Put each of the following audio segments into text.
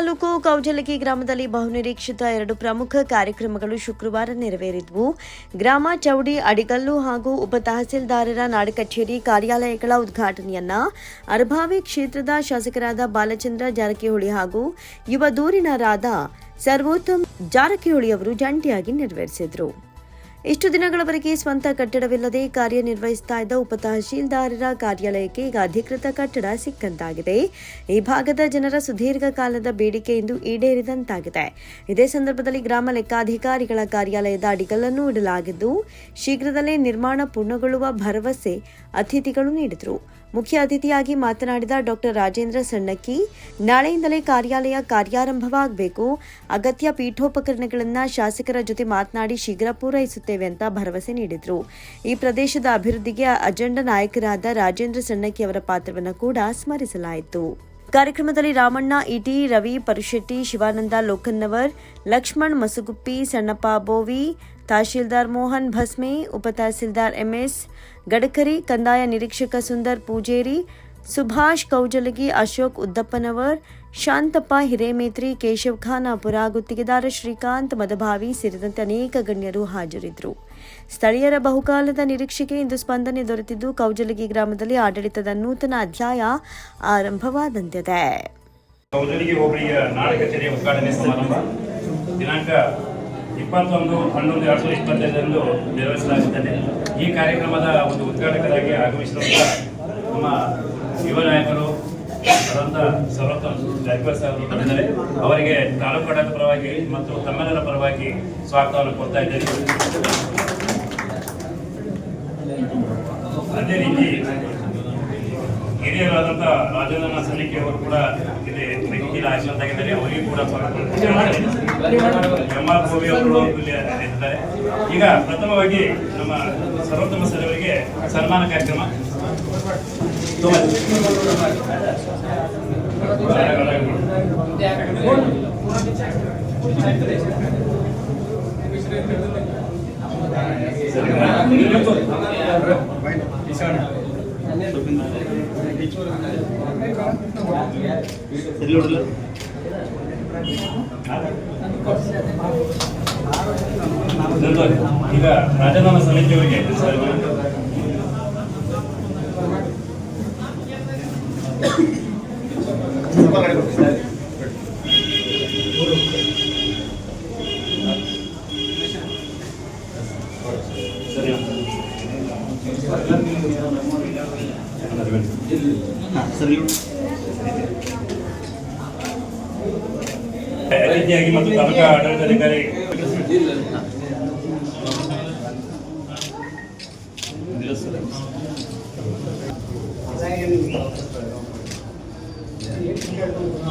ತಾಲೂಕು ಕೌಜಲಗಿ ಗ್ರಾಮದಲ್ಲಿ ಬಹುನಿರೀಕ್ಷಿತ ಎರಡು ಪ್ರಮುಖ ಕಾರ್ಯಕ್ರಮಗಳು ಶುಕ್ರವಾರ ನೆರವೇರಿದ್ವು. ಗ್ರಾಮ ಚೌಡಿ, ಅಡಿಗಲ್ಲು ಹಾಗೂ ಉಪ ತಹಸೀಲ್ದಾರರ ನಾಡ ಕಚೇರಿ ಕಾರ್ಯಾಲಯಗಳ ಉದ್ಘಾಟನೆಯನ್ನ ಅರ್ಭಾವಿ ಕ್ಷೇತ್ರದ ಶಾಸಕರಾದ ಬಾಲಚಂದ್ರ ಜಾರಕಿಹೊಳಿ ಹಾಗೂ ಯುವ ದೂರಿನರಾದ ಸರ್ವೋತ್ತಮ್ ಜಾರಕಿಹೊಳಿ ಅವರು ಜಂಟಿಯಾಗಿ ನೆರವೇರಿಸಿದರು. ಇಷ್ಟು ದಿನಗಳವರೆಗೆ ಸ್ವಂತ ಕಟ್ಟಡವಿಲ್ಲದೆ ಕಾರ್ಯನಿರ್ವಹಿಸ್ತಾ ಇದ್ದ ಉಪ ತಹಶೀಲ್ದಾರರ ಕಾರ್ಯಾಲಯಕ್ಕೆ ಈಗ ಅಧಿಕೃತ ಕಟ್ಟಡ ಸಿಕ್ಕಂತಾಗಿದೆ. ಈ ಭಾಗದ ಜನರ ಸುದೀರ್ಘ ಕಾಲದ ಬೇಡಿಕೆ ಇಂದು ಈಡೇರಿದಂತಾಗಿದೆ. ಇದೇ ಸಂದರ್ಭದಲ್ಲಿ ಗ್ರಾಮ ಲೆಕ್ಕಾಧಿಕಾರಿಗಳ ಕಾರ್ಯಾಲಯದ ಅಡಿಗಲ್ಲನ್ನು ಇಡಲಾಗಿದ್ದು, ಶೀಘ್ರದಲ್ಲೇ ನಿರ್ಮಾಣ ಪೂರ್ಣಗೊಳ್ಳುವ ಭರವಸೆ ಅತಿಥಿಗಳು ನೀಡಿದರು. ಮುಖ್ಯ ಅತಿಥಿಯಾಗಿ ಮಾತನಾಡಿದ ಡಾಕ್ಟರ್ ರಾಜೇಂದ್ರ ಸಣ್ಣಕ್ಕಿ, ನಾಳೆಯಿಂದಲೇ ಕಾರ್ಯಾಲಯ ಕಾರ್ಯಾರಂಭವಾಗಬೇಕು. ಅಗತ್ಯ ಪೀಠೋಪಕರಣಗಳನ್ನು ಶಾಸಕರ ಜೊತೆ ಮಾತನಾಡಿ ಶೀಘ್ರ ಪೂರೈಸುತ್ತೇವೆ ಅಂತ ಭರವಸೆ ನೀಡಿದರು. ಈ ಪ್ರದೇಶದ ಅಭಿವೃದ್ಧಿಗೆ ಅಜೆಂಡಾ ನಾಯಕರಾದ ರಾಜೇಂದ್ರ ಸಣ್ಣಕ್ಕಿ ಅವರ ಪಾತ್ರವನ್ನು ಕೂಡ ಸ್ಮರಿಸಲಾಯಿತು. ಕಾರ್ಯಕ್ರಮದಲ್ಲಿ ರಾಮಣ್ಣ ಇಟಿ ರವಿ ಪರುಶೆಟ್ಟಿ ಶಿವಾನಂದ ಲೋಕನ್ನವರ್ ಲಕ್ಷ್ಮಣ್ ಮಸುಗುಪ್ಪಿ ಸಣ್ಣಪ್ಪ ಬೋವಿ ತಹಶೀಲ್ದಾರ್ ಮೋಹನ್ ಭಸ್ಮೆ ಉಪ ತಹಸೀಲ್ದಾರ್ ಎಂಎಸ್ ಗಡಕರಿ ಕಂದಾಯ ನಿರೀಕ್ಷಕ ಸುಂದರ್ ಪೂಜೇರಿ ಸುಭಾಷ್ ಕೌಜಲಗಿ, ಅಶೋಕ್ ಉದ್ದಪ್ಪನವರ್, ಶಾಂತಪ್ಪ ಹಿರೇಮೇತ್ರಿ, ಕೇಶವ್ ಅಪುರ ಗುತ್ತಿಗೆದಾರ ಶ್ರೀಕಾಂತ್ ಮದಭಾವಿ ಸೇರಿದಂತೆ ಅನೇಕ ಗಣ್ಯರು ಹಾಜರಿದ್ದರು. ಸ್ಥಳೀಯರ ಬಹುಕಾಲದ ನಿರೀಕ್ಷೆಗೆ ಇಂದು ಸ್ಪಂದನೆ ದೊರೆತಿದ್ದು ಕೌಜಲಗಿ ಗ್ರಾಮದಲ್ಲಿ ಆಡಳಿತದ ನೂತನ ಅಧ್ಯಾಯ ಆರಂಭವಾದಂತಿದೆ. ಕೌಜಲಗಿ ಹೋಬಳಿಯ ನಾಡ ಕಚೇರಿಯ ಉದ್ಘಾಟನೆ ಸಮಾರಂಭ. ದಿನಾಂಕ ಇಪ್ಪತ್ತೊಂದು, ಹನ್ನೊಂದು, ಎರಡು ಸಾವಿರದ ಇಪ್ಪತ್ತೈದರಂದು ನೆರವೇರಿಸಲಾಗುತ್ತದೆ. ಈ ಕಾರ್ಯಕ್ರಮದ ಒಂದು ಉದ್ಘಾಟಕರಾಗಿ ಆಗಮಿಸಿದ ನಮ್ಮ ಯುವ ನಾಯಕರು ಆದಂಥ ಸರ್ವೋತ್ತಮ್ ಜಾರಕಿಹೊಳಿ ಸಾಹೇಬರು ಬಂದಿದ್ದಾರೆ. ಅವರಿಗೆ ತಾಲೂಕು ಆಡಳಿತ ಪರವಾಗಿ ಮತ್ತು ತಮ್ಮೆಲ್ಲರ ಪರವಾಗಿ ಸ್ವಾಗತವನ್ನು ಕೊಡ್ತಾ ಇದ್ದೇನೆ. ಅದೇ ರೀತಿ ಹಿರಿಯರಾದಂಥ ರಾಜೇಂದ್ರನ ಸಲ್ಲಿಕೆ ಅವರು ಕೂಡ ಇಲ್ಲಿ ಮೆಕ್ಕಿಲ ಆಶೀರ್ವಾದಾಗಿದ್ದಾರೆ ಅವರಿಗೂ ಕೂಡ ಎಂ ಆರ್ ಗೋವಿ ಅವರು ಇದ್ದಾರೆ. ಈಗ ಪ್ರಥಮವಾಗಿ ನಮ್ಮ ಸರ್ವೋತ್ತಮ ಸರ್ ಅವರಿಗೆ ಸನ್ಮಾನ ಕಾರ್ಯಕ್ರಮ. ಸರಿ ನೋಡಲ್ಲ ನಂತರ ಈಗ ರಾಜಧಾನ ಸಮಿತಿಯವರಿಗೆ ಸನ್ಮಾನ. ಸರಿ ಅತಿಥಿಯಾಗಿ ಮತ್ತು ತಾಲೂಕಾ ಆಡಳಿತಾಧಿಕಾರಿ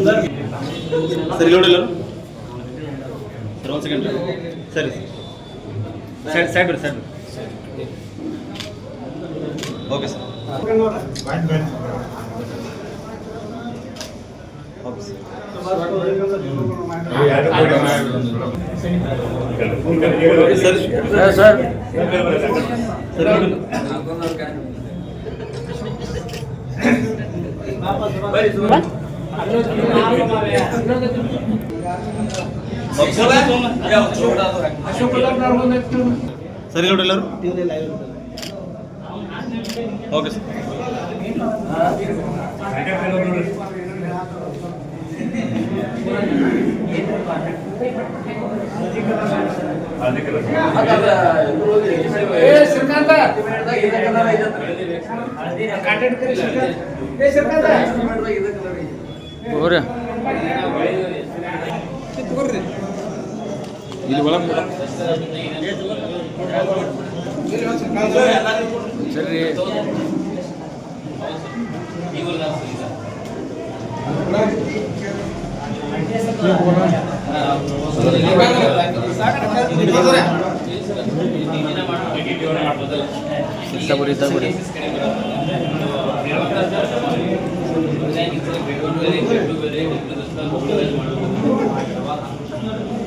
ಸರ್ ಇಲ್ಲಿ ನೋಡ್ರಿ ಸರ್ ಇಲ್ಲಿ ನೋಡ್ರಿ ಓಕೆ ಸರ್ ಇಲ್ಲಿ ನೋಡಿಲ್ಲ ಸರ್ ಒಂದು ಸೆಕೆಂಡ್ ಸರಿ ಸೈಡ್ ಸೈಡ್ ಬರ್ರಿ side okay sir okay sir sir sir ಸರಿ ನೋಡಿ ಎಲ್ಲರೂ. Okay sir. ಶ್ರೀಕಾಂತ! ಹೋಗ್ರಿ. ಇಲ್ಲಿ ಒಳಗೆ ಸರಿ. ತಗೋರಿ ತಗೋರಿ ಬೆಂಗಳೂರಲ್ಲಿ ದೊಡ್ಡ ಬೆಲೆ ದೊಡ್ಡ ದಸರಾ ಮೊಬೈಲ್ ಮಾಡುವುದು